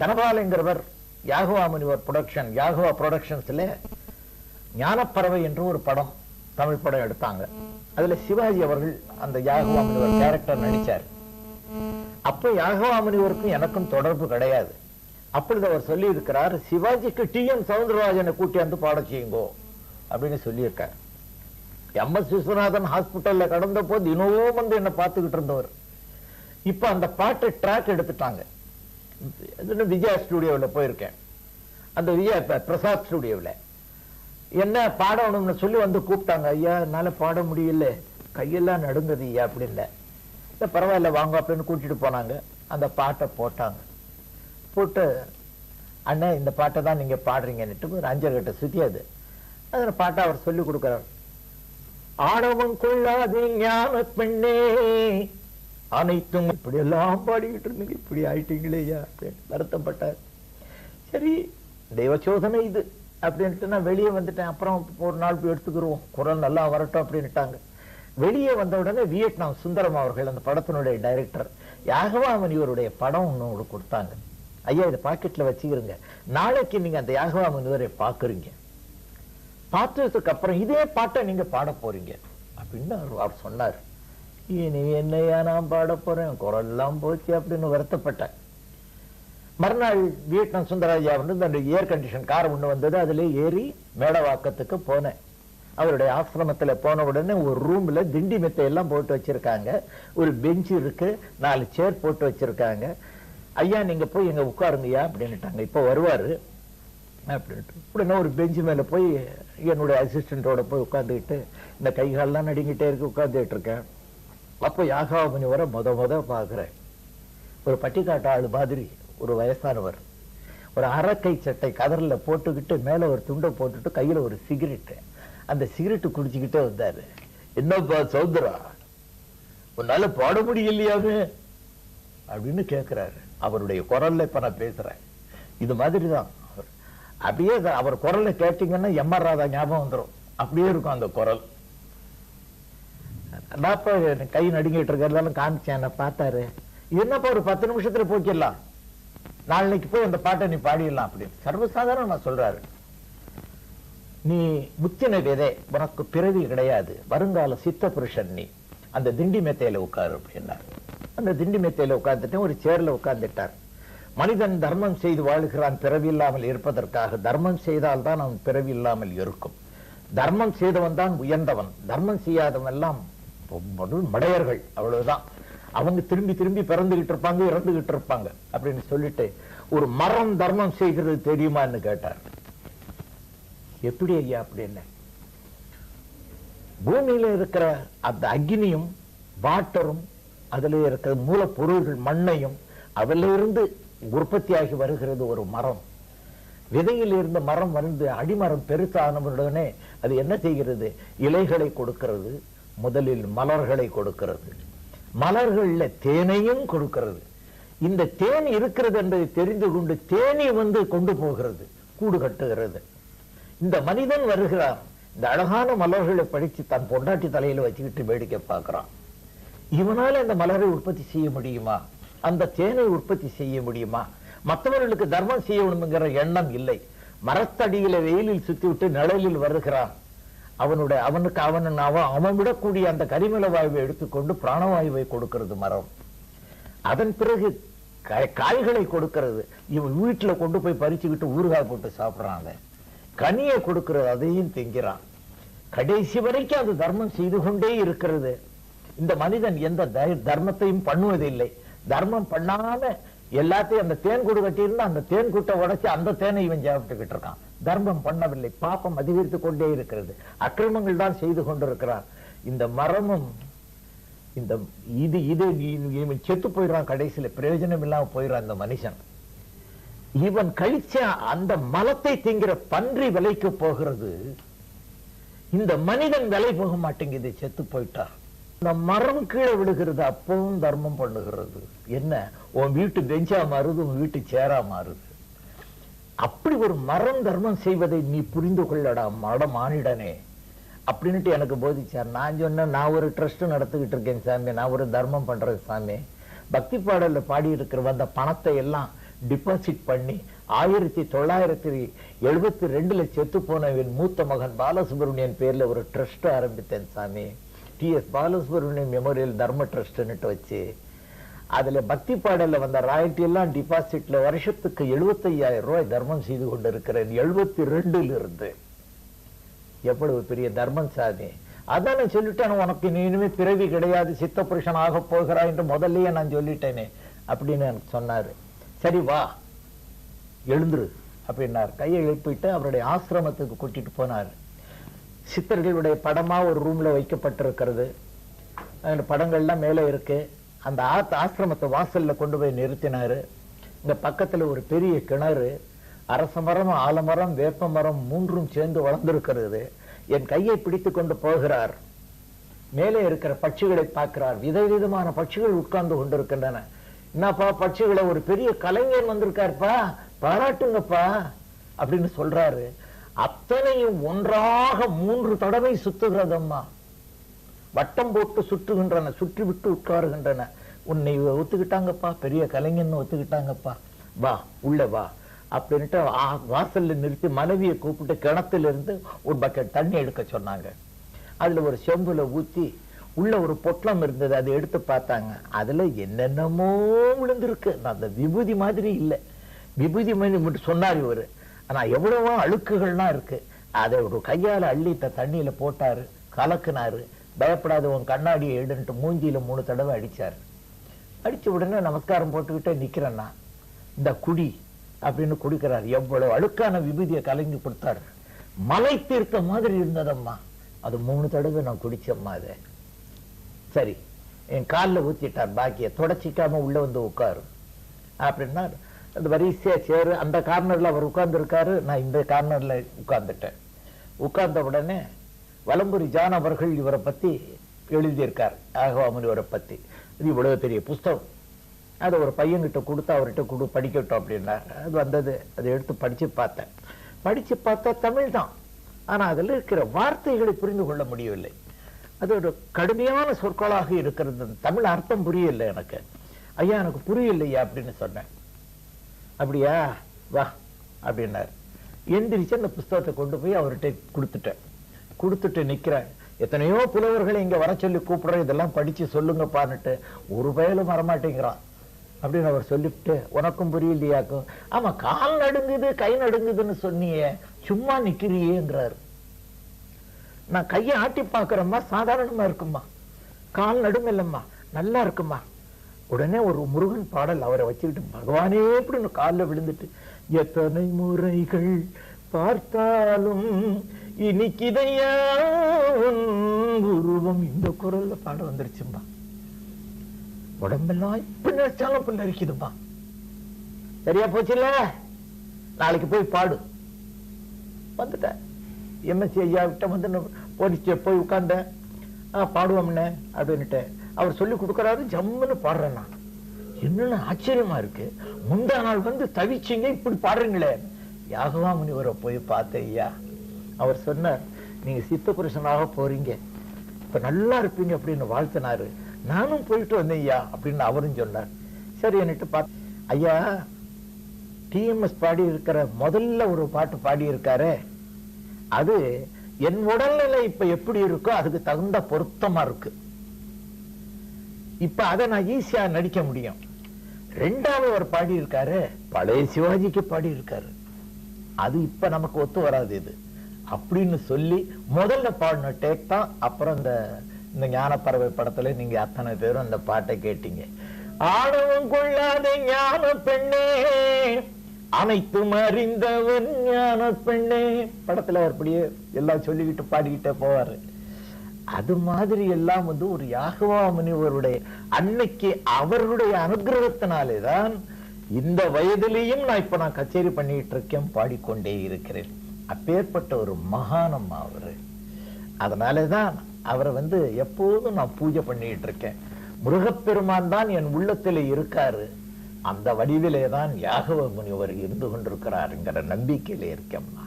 தனபாலுங்கிறவர் யாகுவா முனிவர் ப்ரொடக்ஷன் யாகுவா ப்ரொடக்ஷன்ஸில் ஞானப்பறவை என்று ஒரு படம் தமிழ் படம் எடுத்தாங்க. அதுல சிவாஜி அவர்கள் அந்த யாகுவா முனிவர் கேரக்டர் நடித்தார் அப்ப யாகுவா முனிவருக்கும் எனக்கும் தொடர்பு கிடையாது. அப்பொழுது அவர் சொல்லியிருக்கிறார் சிவாஜிக்கு டி எம் சவுந்தரராஜனை கூட்டி வந்து பாட செய்யுங்கோ அப்படின்னு சொல்லியிருக்கார். எம். எஸ். விஸ்வநாதன் ஹாஸ்பிட்டல்ல கடந்த போது தினமும் வந்து என்ன பார்த்துக்கிட்டு இருந்தவர். இப்ப அந்த பாட்டு ட்ராக் எடுத்துட்டாங்க. விஜயா ஸ்டுடியோவில் போயிருக்கேன். அந்த விஜயா பிரசாத் ஸ்டுடியோவில். என்ன பாடணும்னு சொல்லி வந்து கூப்பிட்டாங்க. ஐயா என்னால பாட முடியல. கையெல்லாம் நடுங்குது ஐயா அப்படின்னு இல்லை பரவாயில்ல வாங்க அப்படின்னு கூட்டிட்டு போனாங்க. அந்த பாட்டை போட்டாங்க. போட்டு அண்ணன் இந்த பாட்டை தான் நீங்க பாடுறீங்கன்னுட்டு ஒரு அஞ்சர்கிட்ட சுத்தி அது. அந்த பாட்டை அவர் சொல்லி கொடுக்குறார். ஆணவம் கொள்ளாதே ஞான பெண்ணே அனைத்தும் இப்படி எல்லாம் பாடிக்கிட்டு இருந்தீங்க. இப்படி ஆயிட்டீங்களே ஐயா அப்படின்னு வருத்தப்பட்டார் சரி தெய்வ சோதனை இது அப்படின்ட்டு நான் வெளியே வந்துட்டேன். அப்புறம் ஒரு நாள் போய் எடுத்துக்கிறோம் குரல் நல்லா வரட்டும் அப்படின்ட்டாங்க வெளியே வந்த உடனே வியட்நாம் சுந்தரம் அவர்கள் அந்த படத்தினுடைய டைரக்டர் யாகவாமன் இவருடைய படம் ஒன்று உங்களுக்கு கொடுத்தாங்க. ஐயா இதை பாக்கெட்ல வச்சுக்கிறீங்க நாளைக்கு நீங்க அந்த யாகவாமன் இவரை பாக்குறீங்க பார்த்ததுக்கு அப்புறம் இதே பாட்டை நீங்க பாட போறீங்க அப்படின்னு அவர் சொன்னார். இனி என்னையா நான் பாட போறேன்? குரல்லாம் போச்சு அப்படின்னு வருத்தப்பட்டேன் மறுநாள் வீட்டில் சுந்தரராஜா வந்து அந்த ஏர் கண்டிஷன் கார் ஒன்று வந்தது அதுல ஏறி மேடவாக்கத்துக்கு போனேன். அவருடைய ஆசிரமத்தில் போன உடனே ஒரு ரூம்ல திண்டி மெத்தை எல்லாம் போட்டு வச்சிருக்காங்க. ஒரு பெஞ்ச் இருக்கு நாலு சேர் போட்டு வச்சிருக்காங்க. ஐயா நீங்க போய் எங்க உட்காருங்கய்யா அப்படின்னுட்டாங்க. இப்போ வருவாரு அப்படின்ட்டு உடனே ஒரு பெஞ்சு மேல போய் என்னுடைய அசிஸ்டண்டோட போய் உட்காந்துக்கிட்டு இந்த கைகாலெலாம் நடுங்கிட்டே இருக்கு உட்காந்துட்டு இருக்கேன். அப்போ யாகாவணி வர முத முத பாக்குறேன் ஒரு பட்டிக்காட்டு ஆளு மாதிரி ஒரு வயசானவர். ஒரு அரக்கை சட்டை கதரில் போட்டுக்கிட்டு மேல ஒரு துண்டை போட்டுட்டு கையில ஒரு சிகரெட் அந்த சிகரெட் குடிச்சுக்கிட்டே வந்தாரு. என்னப்பா சௌந்தரா? உன்னால பாட முடியலையாவே அப்படின்னு கேட்குறாரு அவருடைய குரல்ல இப்போ நான் பேசுறேன். இது மாதிரிதான். அவர் அப்படியே அவர் குரல்ல கேட்டீங்கன்னா எம்ஆர் ராதா ஞாபகம் வந்துரும். அப்படியே இருக்கும் அந்த குரல். நான் கை நடுங்கிட்டு இருக்கிறதாலும் காமிச்சேன் என்ன பார்த்தாரு. என்னப்பா ஒரு பத்து நிமிஷத்துல போக்கிடலாம். நாளைக்கு போய் அந்த பாட்டை நீ பாடிடலாம் அப்படின்னு. சர்வசாதாரணமா சொல்றாரு. நீ முத்தின விதை உனக்கு பிறவி கிடையாது. வருங்கால சித்த புருஷன் நீ. அந்த திண்டி மெத்தையில உட்காரு அப்படின்னார். அந்த திண்டி மெத்தையில உட்கார்ந்துட்டு ஒரு சேர்ல உட்கார்ந்துட்டார். மனிதன் தர்மம் செய்து வாழுகிறான். பிறவி இல்லாமல் இருப்பதற்காக தர்மம் செய்தால் தான் அவன் பிறவி இல்லாமல் இருக்கும். தர்மம் செய்தவன் தான் உயர்ந்தவன். தர்மம் செய்யாதவன் எல்லாம் மடையர்கள் அவ்வளவுதான். அவங்க திரும்பி திரும்பி பிறந்துகிட்டு இருப்பாங்க இறந்துகிட்டு இருப்பாங்க அப்படின்னு சொல்லிட்டு ஒரு மரம் தர்மம் செய்கிறது தெரியுமான்னு கேட்டார். எப்படி ஐயா அப்படின்னு பூமியில இருக்கிற அந்த அக்னியும் வாட்டரும் அதுல இருக்கிற மூலப்பொருள்கள் மண்ணையும் அதுல இருந்து உற்பத்தியாகி வருகிறது ஒரு மரம். விதையில் இருந்த மரம் வந்து அடிமரம் பெருசானவுடனே அது என்ன செய்கிறது? இலைகளை கொடுக்கிறது. முதலில் மலர்களை கொடுக்கிறது. மலர்கள்ல தேனையும் கொடுக்கிறது. இந்த தேன் இருக்கிறது என்பதை தெரிந்து கொண்டு தேனி வந்து கொண்டு போகிறது கூடு கட்டுகிறது. இந்த மனிதன் வருகிறான். இந்த அழகான மலர்களை படிச்சு தன் பொண்டாட்டி தலையில வச்சுக்கிட்டு வேடிக்கை பார்க்கிறான். இவனால அந்த மலரை உற்பத்தி செய்ய முடியுமா? அந்த தேனை உற்பத்தி செய்ய முடியுமா? மற்றவர்களுக்கு தர்மம் செய்யணுங்கிற எண்ணம் இல்லை. மரத்தடியில வெயிலில் சுத்தி விட்டு நிழலில் வருகிறான். அவனுடைய அவனுக்கு அவன் அவன் அவன் விடக்கூடிய அந்த கரிமல வாயுவை எடுத்துக்கொண்டு பிராணவாயுவை கொடுக்கிறது மரம். அதன் பிறகு காய்களை கொடுக்கிறது. இவன் வீட்டுல கொண்டு போய் பறிச்சுக்கிட்டு ஊறுகாய் போட்டு சாப்பிடுறாங்க. கனியை கொடுக்கிறது அதையும் திங்கிறான். கடைசி வரைக்கும் அது தர்மம் செய்து கொண்டே இருக்கிறது. இந்த மனிதன் எந்த தர்மத்தையும் பண்ணுவதில்லை. தர்மம் பண்ணாம எல்லாத்தையும் அந்த தேன் கூடு கட்டியிருந்தா அந்த தேன் கூட்டை உடைச்சு அந்த தேனை இவன் சாப்பிட்டுக்கிட்டு இருக்கான். தர்மம் பண்ணவில்லை. பாப்பம் அதிகரித்துக் கொண்டே இருக்கிறது. அக்கிரமங்கள் தான் செய்து கொண்டிருக்கிறார். இந்த மரமும் இந்த இது இது இவன் செத்து போயிடுறான் கடைசியில. பிரயோஜனம் இல்லாம போயிடுறான் இந்த மனுஷன். இவன் கழிச்ச அந்த மலத்தை திங்கிற பன்றி விலைக்கு போகிறது. இந்த மனிதன் விலை போக மாட்டேங்குது. செத்து போயிட்டார் இந்த மரம் கீழே விழுகிறது. அப்பவும் தர்மம் பண்ணுகிறது. என்ன? உன் வீட்டு பெஞ்சா மாறுது உன் வீட்டு சேரா மாறுது. அப்படி ஒரு மரம் தர்மம் செய்வதை நீ புரிந்து கொள்ளடா மட மானிடனே. அப்படின்ட்டு எனக்கு போதிச்சார். நான் சொன்னேன் நான் ஒரு ட்ரஸ்ட் நடத்திக்கிட்டு இருக்கேன் சாமி நான் ஒரு தர்மம் பண்றேன் சாமி. பக்தி பாடலில் பாடி இருக்கிற வந்த பணத்தை எல்லாம் டிபாசிட் பண்ணி ஆயிரத்தி தொள்ளாயிரத்தி எழுபத்தி ரெண்டுல செத்து போனவன் மூத்த மகன் பாலசுப்ரமணியன் பேர்ல ஒரு ட்ரஸ்ட் ஆரம்பித்தேன் சாமி. டி எஸ் பாலசுப்ரமணியன் மெமோரியல் தர்ம ட்ரஸ்ட்னுட்டு வச்சு. அதுல பக்தி பாடல வந்த ராயல்டி எல்லாம் டிபாசிட்ல வருஷத்துக்கு 75000 ரூபாய் தர்மம் செய்து கொண்டிருக்கிறேன். எழுபத்தி ரெண்டுல இருந்து எவ்வளவு பெரிய தர்மம் சாதி அதான் நான் சொல்லிட்டேன் உனக்கு நீ இனிமே பிறவி கிடையாது சித்த புருஷன் ஆக போகிறாய் என்று முதல்லயே நான் சொல்லிட்டேனே அப்படின்னு எனக்கு சொன்னாரு. சரி வா. எழுந்துரு அப்படின்னார். கையை எழுப்பிட்டு அவருடைய ஆசிரமத்துக்கு கூட்டிட்டு போனார். சித்தர்களுடைய படமா ஒரு ரூம்ல வைக்கப்பட்டிருக்கிறது. அந்த படங்கள்லாம் மேலே இருக்கு. அந்த ஆத் ஆசிரமத்தை வாசல்ல கொண்டு போய் நிறுத்தினாரு. இந்த பக்கத்துல ஒரு பெரிய கிணறு அரச மரம் ஆலமரம் வேப்ப மரம் மூன்றும் சேர்ந்து வளர்ந்திருக்கிறது. என் கையை பிடித்து கொண்டு போகிறார். மேலே இருக்கிற பட்சிகளை பார்க்கிறார். விதவிதமான பட்சிகள் உட்கார்ந்து கொண்டிருக்கின்றன. என்னப்பா பட்சிகளை ஒரு பெரிய கலைஞர் வந்திருக்காருப்பா? பாராட்டுங்கப்பா அப்படின்னு சொல்றாரு. அத்தனையும் ஒன்றாக மூன்று தடவை சுத்துகிறதம்மா. வட்டம் போட்டு சுற்றுகின்றன சுற்றி விட்டு உட்காருகின்றன. உன்னை ஒத்துக்கிட்டாங்கப்பா பெரிய கலைஞன்னு ஒத்துக்கிட்டாங்கப்பா. வா உள்ள வா அப்படின்ட்டு ஆ- வாசல்ல நிறுத்தி மனைவியை கூப்பிட்டு கிணத்துல இருந்து ஒரு பக்கெட் தண்ணி எடுக்க சொன்னாங்க. அதுல ஒரு செம்புல ஊத்தி உள்ள ஒரு பொட்டலம் இருந்தது அதை எடுத்து பார்த்தாங்க. அதுல என்னென்னமோ விழுந்திருக்கு. அந்த விபூதி மாதிரி இல்லை. விபூதி மாதிரி மட்டும் சொன்னார் இவர். ஆனா எவ்வளவோ அழுக்குகள்லாம் இருக்கு. அதை ஒரு கையால அள்ளி தண்ணியில போட்டாரு கலக்குனாரு. பயப்படாத உன் கண்ணாடியை எடுன்ட்டு மூஞ்சியில் மூணு தடவை அடிச்சாரு. அடிச்ச உடனே நமஸ்காரம் போட்டுக்கிட்டே நிற்கிறேன்னா இந்த குடி அப்படின்னு கொடுக்கிறார். எவ்வளவு அழுக்கான விபூதியை கலங்கி கொடுத்தாரு. மலை தீர்த்த மாதிரி இருந்ததம்மா. அது மூணு தடவை நான் குடிச்சம்மா அதை. சரி என் கால்ல ஊற்றிட்டார் பாக்கிய. தொடச்சிக்காம உள்ள வந்து உட்காரு. அப்படின்னா அந்த வரிசையா சேரு. அந்த கார்னர்ல அவர் உட்கார்ந்து இருக்காரு நான் இந்த கார்னர்ல உட்கார்ந்துட்டேன். உட்கார்ந்த உடனே வலம்புரி ஜான் அவர்கள் இவரை பத்தி எழுதியிருக்கார் ஆகவாமுனிவரை பத்தி. இது இவ்வளவு பெரிய புஸ்தகம். அதை ஒரு பையன்கிட்ட கொடுத்து அவர்கிட்ட கொடு படிக்கட்டும் அப்படின்னார். அது வந்தது. அதை எடுத்து படிச்சு பார்த்தேன். படிச்சு பார்த்தா தமிழ் தான். ஆனா அதுல இருக்கிற வார்த்தைகளை புரிந்து கொள்ள முடியவில்லை. அது ஒரு கடுமையான சொற்களாக இருக்கிறது. அந்த தமிழ் அர்த்தம் புரியல எனக்கு. ஐயா எனக்கு புரியலையா அப்படின்னு சொன்னேன். அப்படியா? வா அப்படின்னார். எந்திரிச்சு அந்த புஸ்தகத்தை கொண்டு போய் அவர்கிட்ட கொடுத்துட்டேன். கொடுத்துட்டு நிக்கிறேன். எத்தனையோ புலவர்களை இங்க வர சொல்லி கூப்பிடுறேன். இதெல்லாம் படிச்சு சொல்லுங்கப்பான்னுட்டு ஒரு பயலும் வரமாட்டேங்கிறான். அப்படின்னு அவர் சொல்லிவிட்டு உனக்கும் புரியலையாக்கும். ஆமா கால் நடுங்குது கை நடுங்குதுன்னு சொன்னியே. சும்மா நிக்கிறியேங்கிறாரு. நான் கையை ஆட்டி பார்க்கறேம்மா. சாதாரணமா இருக்குமா கால் நடுங்கலம்மா. நல்லா இருக்குமா உடனே ஒரு முருகன் பாடல் அவரை வச்சுக்கிட்டு பகவானே அப்படின்னு காலில் விழுந்துட்டு எத்தனை முறைகள் பார்த்தாலும் இனிக்கிதையா உருவம். இந்த குரல்ல பாட வந்துருச்சும்பா. உடம்பெல்லாம் இப்ப நினைச்சாலும் இப்ப நெரிக்குதும்மா சரியா போச்சுல்ல? நாளைக்கு போய் பாடு. வந்துட்டேன் எம்எஸ்சி ஐயா கிட்ட வந்து நான் போலீஸ் போய் உட்கார்ந்தேன். ஆ பாடுவோம்னே அப்படின்னுட்டு. அவர் சொல்லி கொடுக்கறாரு ஜம்முன்னு பாடுறேன் நான். என்னென்ன ஆச்சரியமா இருக்கு. முந்தா நாள் வந்து தவிச்சிங்க இப்படி பாடுறீங்களே. யாகவா முனிவரை போய் பார்த்தேன் ஐயா. அவர் சொன்னார் நீங்க சித்த புருஷனாக போறீங்க. இப்ப நல்லா இருப்பீங்க அப்படின்னு வாழ்த்தினாரு. நானும் போயிட்டு வந்தேன் ஐயா அப்படின்னு அவரும் சொன்னார். சரி என்னட்டு பார்த்து ஐயா டிஎம்எஸ் பாடி இருக்கிற முதல்ல ஒரு பாட்டு பாடி இருக்காரே அது என் உடல்நிலை இப்ப எப்படி இருக்கோ அதுக்கு தகுந்த பொருத்தமா இருக்கு. இப்ப அதை நான் ஈஸியா நடிக்க முடியும். ரெண்டாவது அவர் பாடி இருக்காரு பழைய சிவாஜிக்கு பாடி இருக்காரு அது இப்ப நமக்கு ஒத்து வராது இது. அப்படின்னு சொல்லி முதல்ல பாடின டேக் தான் அப்புறம் இந்த இந்த ஞானப்பறவை படத்துல நீங்க அத்தனை பேரும் அந்த பாட்டை கேட்டீங்க. ஆணவம் கொள்ளாத ஞான பெண்ணே அனைத்தும் அறிந்தவன் ஞான பெண்ணே. படத்துல அவர் அப்படியே எல்லாம் சொல்லிக்கிட்டு பாடிக்கிட்டே போவாரு. அது மாதிரி எல்லாம் வந்து ஒரு யாகவா முனிவருடைய அன்னைக்கு அவருடைய அனுகிரகத்தினாலே தான் இந்த வயதிலேயும் நான் இப்ப நான் கச்சேரி பண்ணிட்டு இருக்கேன் பாடிக்கொண்டே இருக்கிறேன். அப்பேற்பட்ட ஒரு மகானம் அவரு. அதனாலதான் அவரை வந்து எப்போதும் நான் பூஜை பண்ணிட்டு இருக்கேன் முருகப்பெருமான் தான் என் உள்ளத்திலே இருக்காரு. அந்த வடிவிலே தான் யாகவ முனிவர் இருந்து கொண்டிருக்கிறாருங்கிற நம்பிக்கையில இருக்கேம்மா.